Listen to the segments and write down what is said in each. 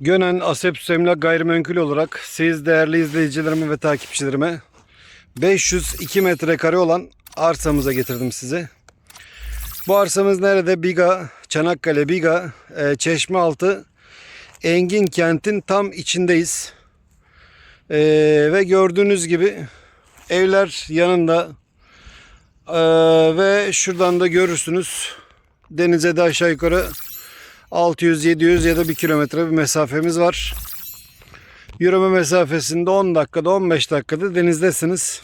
Gönen Asep Emlak Gayrimenkul olarak siz değerli izleyicilerime ve takipçilerime 502 metrekare olan arsamıza getirdim sizi. Bu arsamız nerede? Biga, Çanakkale Biga, e, Çeşmealtı, Engin kentin tam içindeyiz. E, ve gördüğünüz gibi evler yanında E, ve şuradan da görürsünüz denize de aşağı yukarı 600-700 ya da 1 kilometre bir mesafemiz var. Yürüme mesafesinde 10 dakikada 15 dakikada denizdesiniz.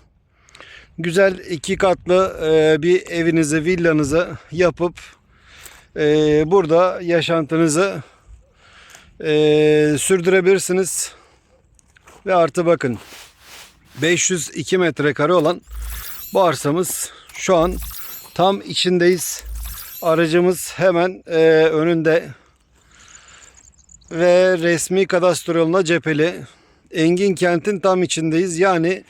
Güzel iki katlı e, bir evinizi, villanızı yapıp e, burada yaşantınızı e, sürdürebilirsiniz. Ve artı bakın 502 metrekare olan bu arsamız şu an tam içindeyiz. Aracımız hemen e, önünde ve resmi kadastro yoluna cepheli. Engin kentin tam içindeyiz. Yani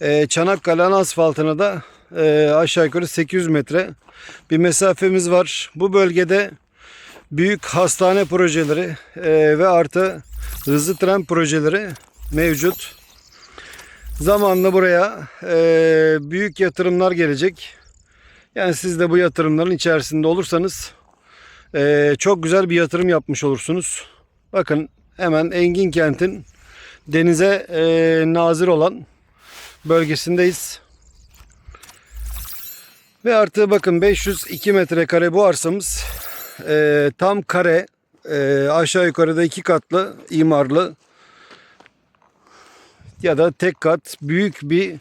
e, Çanakkale ana asfaltına da e, aşağı yukarı 800 metre bir mesafemiz var. Bu bölgede büyük hastane projeleri e, ve artı hızlı tren projeleri mevcut. Zamanla buraya e, büyük yatırımlar gelecek. Yani siz de bu yatırımların içerisinde olursanız e, çok güzel bir yatırım yapmış olursunuz. Bakın hemen Engin kentin denize e, nazır olan bölgesindeyiz. Ve artı bakın 502 metrekare bu arsamız e, tam kare e, aşağı yukarıda iki katlı imarlı ya da tek kat büyük bir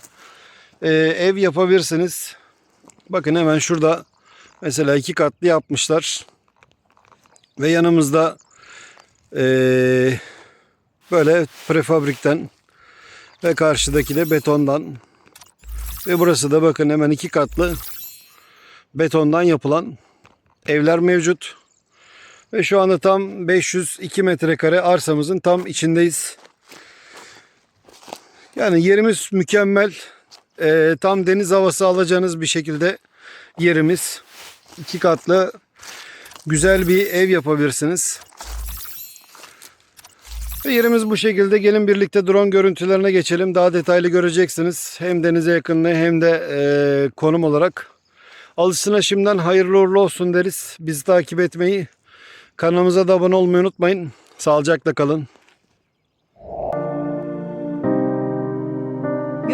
e, ev yapabilirsiniz. Bakın hemen şurada mesela iki katlı yapmışlar. Ve yanımızda eee, böyle prefabrikten ve karşıdaki de betondan ve burası da bakın hemen iki katlı betondan yapılan evler mevcut. Ve şu anda tam 502 metrekare arsamızın tam içindeyiz. Yani yerimiz mükemmel. Ee, tam deniz havası alacağınız bir şekilde yerimiz. iki katlı güzel bir ev yapabilirsiniz. Yerimiz bu şekilde. Gelin birlikte drone görüntülerine geçelim. Daha detaylı göreceksiniz. Hem denize yakınlığı hem de e, konum olarak. Alışsına şimdiden hayırlı uğurlu olsun deriz. Bizi takip etmeyi, kanalımıza da abone olmayı unutmayın. Sağlıcakla kalın.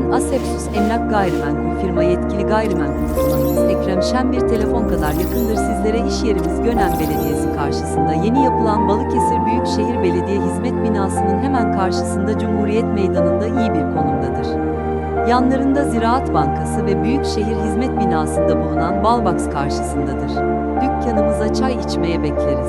Gönen Asepsus Emlak Gayrimenkul firma yetkili gayrimenkul uzmanımız Ekrem Şen bir telefon kadar yakındır sizlere iş yerimiz Gönen Belediyesi karşısında yeni yapılan Balıkesir Büyükşehir Belediye Hizmet Binası'nın hemen karşısında Cumhuriyet Meydanı'nda iyi bir konumdadır. Yanlarında Ziraat Bankası ve Büyükşehir Hizmet Binası'nda bulunan Balbox karşısındadır. Dükkanımıza çay içmeye bekleriz.